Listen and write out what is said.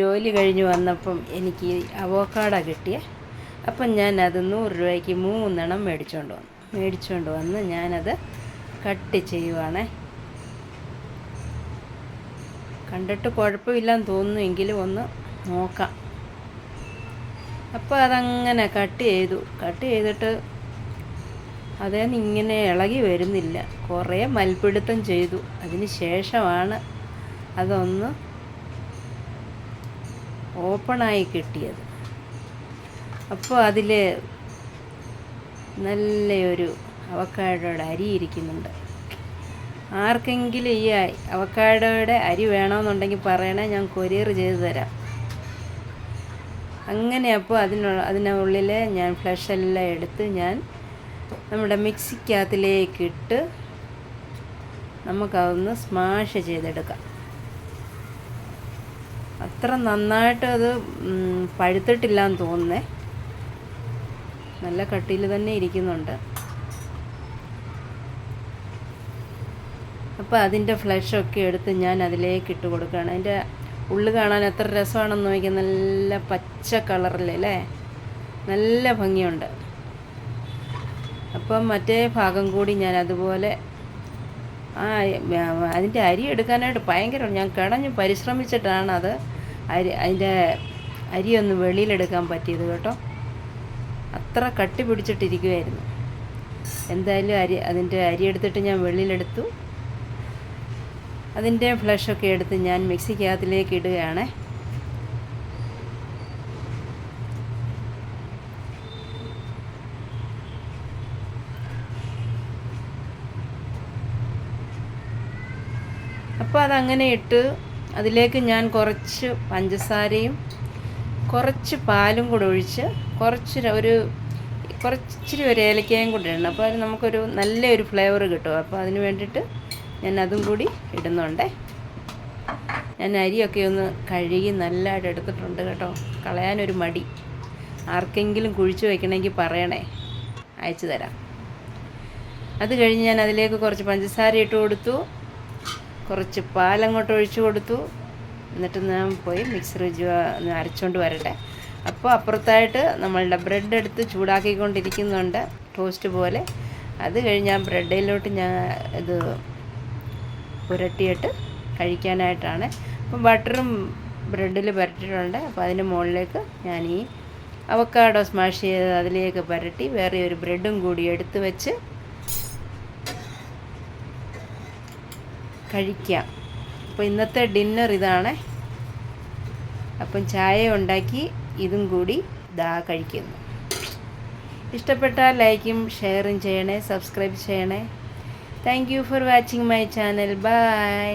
ജോലി കഴിഞ്ഞ് വന്നപ്പം എനിക്ക് അവോക്കാട കിട്ടിയ. അപ്പം ഞാൻ അത് നൂറ് രൂപയ്ക്ക് മൂന്നെണ്ണം മേടിച്ചുകൊണ്ട് വന്നു. മേടിച്ചുകൊണ്ട് വന്ന് ഞാനത് കട്ട് ചെയ്യുവാണേ. കണ്ടിട്ട് കുഴപ്പമില്ലെന്ന് തോന്നുന്നു. എങ്കിലും ഒന്ന് നോക്കാം. അപ്പോൾ അതങ്ങനെ കട്ട് ചെയ്തു. കട്ട് ചെയ്തിട്ട് അതേന്ന് ഇങ്ങനെ ഇളകി വരുന്നില്ല. കുറേ മൽപിടുത്തം ചെയ്തു. അതിന് ശേഷമാണ് അതൊന്ന് ഓപ്പണായി കിട്ടിയത്. അപ്പോൾ അതിൽ നല്ലൊരു അവക്കാടോയുടെ അരി ഇരിക്കുന്നുണ്ട്. ആർക്കെങ്കിലും ഈ അവക്കാടോയുടെ അരി വേണമെന്നുണ്ടെങ്കിൽ പറയണേ ഞാൻ കൊറിയർ ചെയ്തു തരാം. അങ്ങനെ അപ്പോൾ അതിനുള്ള അതിനുള്ളിൽ ഞാൻ ഫ്ലഷ് എല്ലാം എടുത്ത് ഞാൻ നമ്മുടെ മിക്സിക്കകത്തിലേക്ക് ഇട്ട് നമുക്കതൊന്ന് സ്മാഷ് ചെയ്തെടുക്കാം. അത്ര നന്നായിട്ട് അത് പഴുത്തിട്ടില്ല എന്ന് തോന്നുന്നേ. നല്ല കട്ടിയിൽ തന്നെ ഇരിക്കുന്നുണ്ട്. അപ്പോൾ അതിന്റെ ഫ്ലഷൊക്കെ എടുത്ത് ഞാൻ അതിലേക്ക് ഇട്ട് കൊടുക്കുകയാണ്. അതിന്റെ ഉള്ളു കാണാൻ എത്ര രസമാണെന്ന് നോക്കിയാൽ നല്ല പച്ച കളറിലല്ലേ നല്ല ഭംഗിയുണ്ട്. അപ്പം മറ്റേ ഭാഗം കൂടി ഞാൻ അതുപോലെ ആ അതിന്റെ അരി എടുക്കാനായിട്ട് ഭയങ്കര ഞാൻ കിടഞ്ഞ് പരിശ്രമിച്ചിട്ടാണ് അത് അരി അതിന്റെ അരിയൊന്ന് വെളിയിലെടുക്കാൻ പറ്റിയത് കേട്ടോ. അത്ര കട്ടി പിടിച്ചിട്ടിരിക്കുമായിരുന്നു എന്തായാലും അരി അതിന്റെ അരി എടുത്തിട്ട് ഞാൻ വെളിയിലെടുത്തു. അതിന്റെ ഫ്ലഷൊക്കെ എടുത്ത് ഞാൻ മിക്സിക്കകത്തിലേക്ക് ഇടുകയാണേ. അപ്പോൾ അതങ്ങനെ ഇട്ട് അതിലേക്ക് ഞാൻ കുറച്ച് പഞ്ചസാരയും കുറച്ച് പാലും കൂടെ ഒഴിച്ച് കുറച്ച് ഒരു കുറച്ചിരി ഒരു ഏലക്കയും കൂടെ ഇടണം. അപ്പോൾ അത് നമുക്കൊരു നല്ലൊരു ഫ്ലേവർ കിട്ടും. അപ്പോൾ അതിന് വേണ്ടിയിട്ട് ഞാൻ അതും കൂടി ഇടുന്നുണ്ടേ. ഞാൻ അരിയൊക്കെ ഒന്ന് കഴുകി നല്ലതായിട്ട് എടുത്തിട്ടുണ്ട് കേട്ടോ. കളയാനൊരു മടി. ആർക്കെങ്കിലും കുഴിച്ചു വയ്ക്കണമെങ്കിൽ പറയണേ. അയച്ചു തരാം. അത് കഴിഞ്ഞ് ഞാൻ അതിലേക്ക് കുറച്ച് പഞ്ചസാര ഇട്ട് കൊടുത്തു. കുറച്ച് പാലങ്ങോട്ട് ഒഴിച്ചു കൊടുത്തു. എന്നിട്ട് ഞാൻ പോയി മിക്സർ ഒന്ന് അരച്ചുകൊണ്ട് വരട്ടെ. അപ്പോൾ അപ്പുറത്തായിട്ട് നമ്മളുടെ ബ്രെഡ് എടുത്ത് ചൂടാക്കിക്കൊണ്ടിരിക്കുന്നുണ്ട്. ടോസ്റ്റ് പോലെ. അത് കഴിഞ്ഞ് ബ്രെഡിലോട്ട് ഞാൻ ഇത് പുരട്ടിയിട്ട് കഴിക്കാനായിട്ടാണ്. അപ്പം ബട്ടറും ബ്രെഡിൽ പുരട്ടിയിട്ടുണ്ട്. അപ്പോൾ അതിന് മുകളിലേക്ക് ഞാൻ ഈ അവക്കാഡോ സ്മാഷ് ചെയ്ത് അതിലേക്ക് പുരട്ടി വേറെ ഒരു ബ്രെഡും കൂടി എടുത്ത് വെച്ച് കഴിക്കാം. അപ്പോൾ ഇന്നത്തെ ഡിന്നർ ഇതാണ്. അപ്പം ചായ ഉണ്ടാക്കി ഇതും കൂടി ദാ കഴിക്കുന്നു. ഇഷ്ടപ്പെട്ടാൽ ലൈക്കും ഷെയറും ചെയ്യണേ സബ്സ്ക്രൈബ് ചെയ്യണേ. Thank you for watching my channel. Bye